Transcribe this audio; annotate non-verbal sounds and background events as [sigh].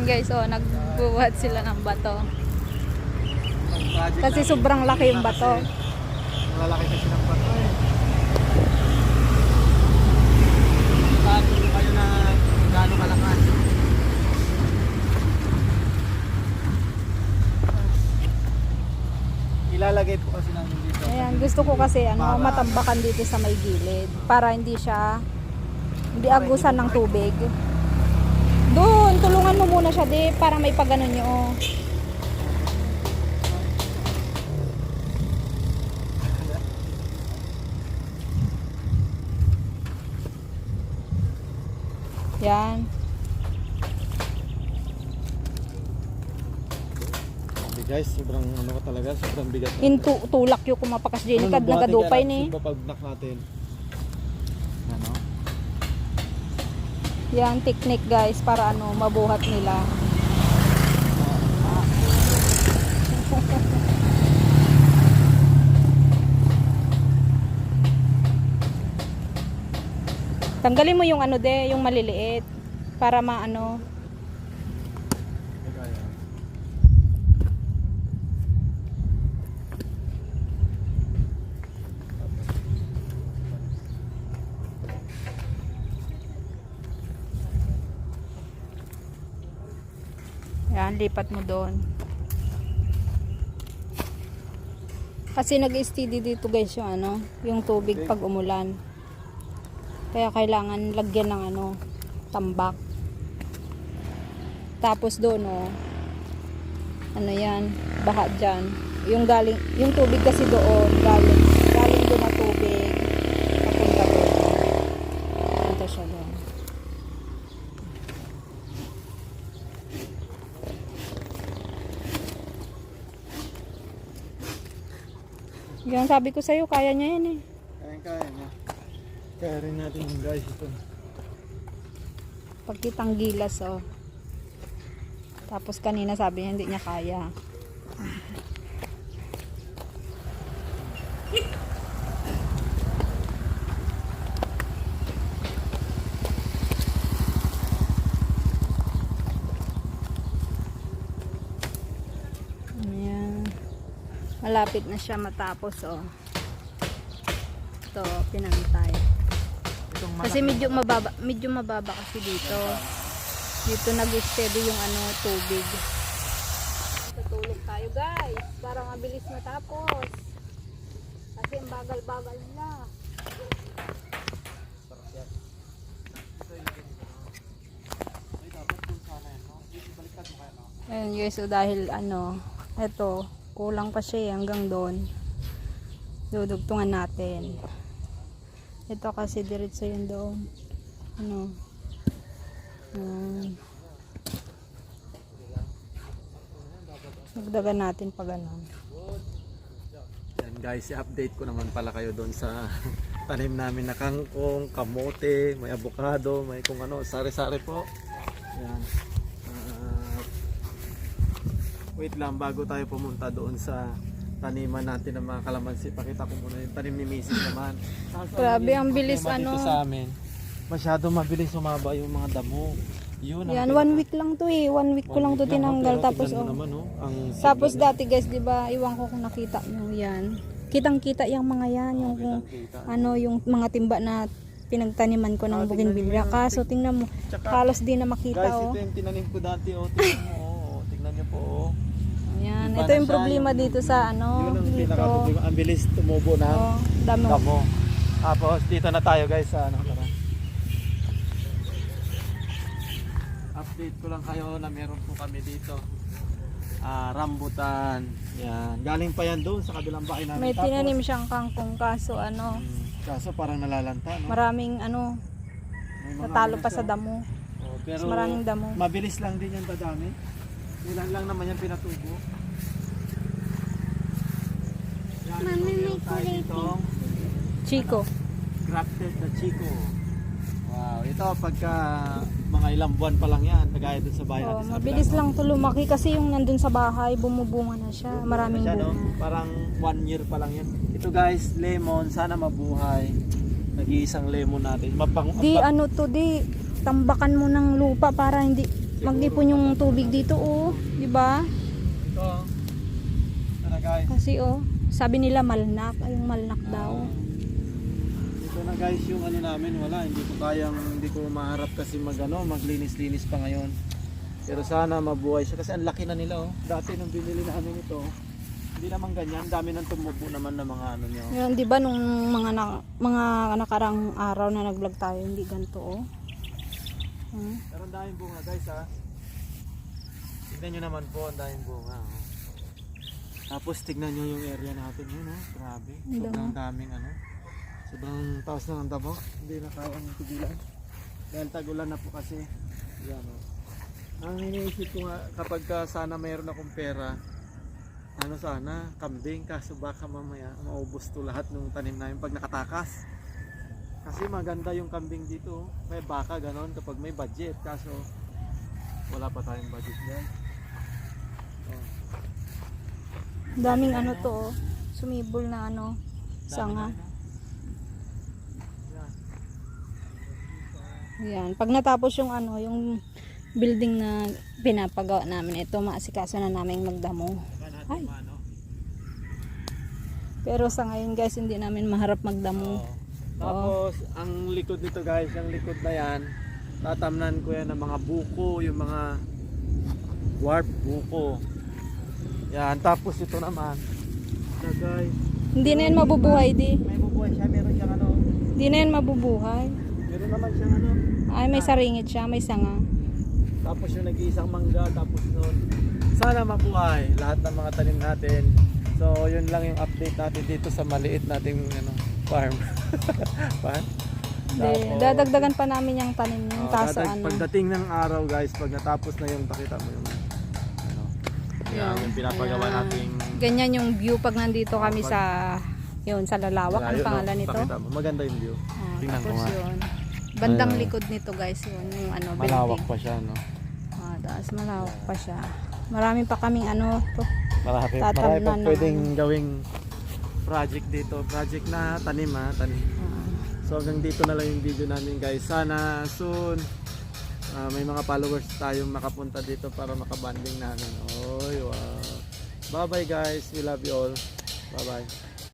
Ayan guys, oh, nagbubuhat sila ng bato. Kasi sobrang laki yung bato. Kasi Malalaki kasi ng bato eh. Ko kayo na gaano kalakas. Ilalagay po kasi namin dito. Ayan, gusto ko kasi ano, Para- matambakan dito sa may gilid para hindi siya hindi agusan ng tubig. Mo muna siya di para may pagano nyo. oh. Yan. Hindi guys, sobrang ano ka talaga, sobrang bigat. Intu tulak yung kumapakas din. Kad nagadupay ni. Pagnak natin. Yan technique guys para ano mabuhat nila. Tanggalin mo yung ano de, yung maliliit para maano. Yan, lipat mo doon. Kasi nag-steady dito guys yung ano, yung tubig pag umulan. Kaya kailangan lagyan ng ano, tambak. Tapos doon oh, ano yan, baha dyan. Yung galing, yung tubig kasi doon, galing, galing doon na tubig. Papunta doon. Punta siya doon. Yan sabi ko sa'yo, kaya niya yan eh. Kaya kaya niya. Kaya rin natin yung guys ito. Pagkitang gilas oh. Tapos kanina sabi niya hindi niya kaya. Ayan. Malapit na siya matapos oh. Ito, pinantay. Kasi medyo mababa, medyo mababa kasi dito. Dito nag-steady yung ano, tubig. Tutulog tayo guys, para mabilis matapos. Kasi ang bagal-bagal nila. Ayun guys, so dahil ano, eto, kulang pa siya eh, hanggang doon. Dudugtungan natin. Ito kasi diretso yun doon. Ano? Um, natin pag ano. Yan guys, i-update ko naman pala kayo doon sa [laughs] tanim namin na kangkong, kamote, may avocado, may kung ano, sari-sari po. Yan. Ah, wait lang, bago tayo pumunta doon sa taniman natin ng mga kalamansi, pakita ko muna yung tanim ni Mrs. naman. [laughs] Grabe, ang bilis, problema dito ano. sa amin, masyado mabilis umaba yung mga damo. Yun, Yan, pinaka- one week lang to eh. One week ko One lang to week lang, tinanggal. pero Tapos, mo oh. naman, oh, ang Tapos dati guys, di ba, iwan ko kung nakita nyo yan. Kitang-kita yung mga yan. Yung kung, Kitang-kita. ano, yung mga timba na pinagtaniman ko ng Ah, bougainvillea. mo. Kaso, tingnan mo, Tsaka- halos di na makita, Guys, oh. ito yung tinanim ko dati, oh. Tingnan mo, oh. Tingnan niyo po, oh. Yan. Iba Ito yung problema dito sa, ano, Yun ang dito. pinaka Ang bilis tumubo na Oh, damo. damo. Tapos dito na tayo guys sa ano tara. Update ko lang kayo na meron po kami dito. Ah, rambutan. Yan. Galing pa yan doon sa kabilang bahay namin. May Tapos, tinanim siyang kangkong kaso, ano, hmm, kaso parang nalalanta, no? maraming, ano, May mga natalo ano pa siya. sa damo. Oh, Mas pero maraming damo. mabilis lang din yan dadami. Ilan lang naman yan pinatubo. Mami, may kulay Chico. grafted na chico. Wow, ito pagka mga ilang buwan pa lang yan, kagaya dun sa bahay Oh, natin sa mabilis lang to lumaki kasi yung nandun sa bahay, bumubunga na siya. no? Maraming Siya, no? bunga. Parang one year pa lang yan. Ito guys, lemon, sana mabuhay. Nag-iisang lemon natin. Mapang, Di ano to, di tambakan mo ng lupa para hindi mag-ipon yung tubig dito oh. Di ba? Ito. Na guys. Kasi oh, sabi nila malnak. Ay, yung malnak daw. Ito na guys yung ano namin wala hindi ko kayang hindi ko maharap kasi mag ano maglinis-linis pa ngayon. Pero sana mabuhay siya kasi ang laki na nila oh. Dati nung binili namin ito hindi naman ganyan, dami nang tumubo naman ng mga ano niyo. Yan, di ba nung mga na, mga nakarang araw na nag-vlog tayo, hindi ganito oh. Hmm. Pero ang daming bunga guys ha. Tignan nyo naman po ang daming bunga. Oh. Tapos tignan nyo yung area natin yun oh. Grabe. Ang Sobrang daming ano. Sobrang taas na ng dabo. Hindi na kaya ang tigilan. Dahil tagulan na po kasi. Yan oh. Ang iniisip ko nga kapag ka sana mayroon akong pera, ano sana, kambing, kaso baka mamaya maubos to lahat ng tanim namin pag nakatakas. Kasi maganda yung kambing dito. oh. May baka ganon kapag may budget. Kaso wala pa tayong budget dyan. Oh. Daming ano to oh. Sumibol na ano. Sanga. Yan. Pag natapos yung ano, yung building na pinapagawa namin, ito maasikaso na namin magdamo. Ay. Pero sa ngayon guys, hindi namin maharap magdamo. Oo. Tapos ang likod nito guys, ang likod na yan, tatamnan ko yan ng mga buko, yung mga warp buko. Yan, tapos ito naman. Na guys, Hindi na yan mabubuhay di. may bubuhay siya, meron siyang ano, Hindi na yan mabubuhay. meron naman siyang ano, Ay, may saringit siya, may sanga. Tapos yung nag-iisang mangga, tapos nun, sana mabuhay lahat ng mga tanim natin. So, yun lang yung update natin dito sa maliit nating ano, farm. [laughs] farm? Hindi, dadagdagan pa namin yung tanim yung Oh, dadag- ano. Pagdating ng araw guys, pag natapos na yung pakita mo yung yan, yung pinapagawa Ayan. nating Ganyan yung view pag nandito kami sa yun sa Lalawak. Ano Ayun, pangalan no? nito? Pakita mo. Maganda yung view. Ah, Tingnan ko tapos nga. yun. Bandang Ayun. likod nito guys yun yung ano Malawak pa siya, no? Ah, taas malawak pa siya. Marami pa kaming ano to. Marami, Tatamnan marami pa ng pwedeng ano. gawing project dito. Project na tanim ha, tanim. Ah, So hanggang dito na lang yung video namin guys. Sana soon ah, may mga followers tayong makapunta dito para makabanding namin. Oy, wow. Bye bye guys. We love you all. Bye bye.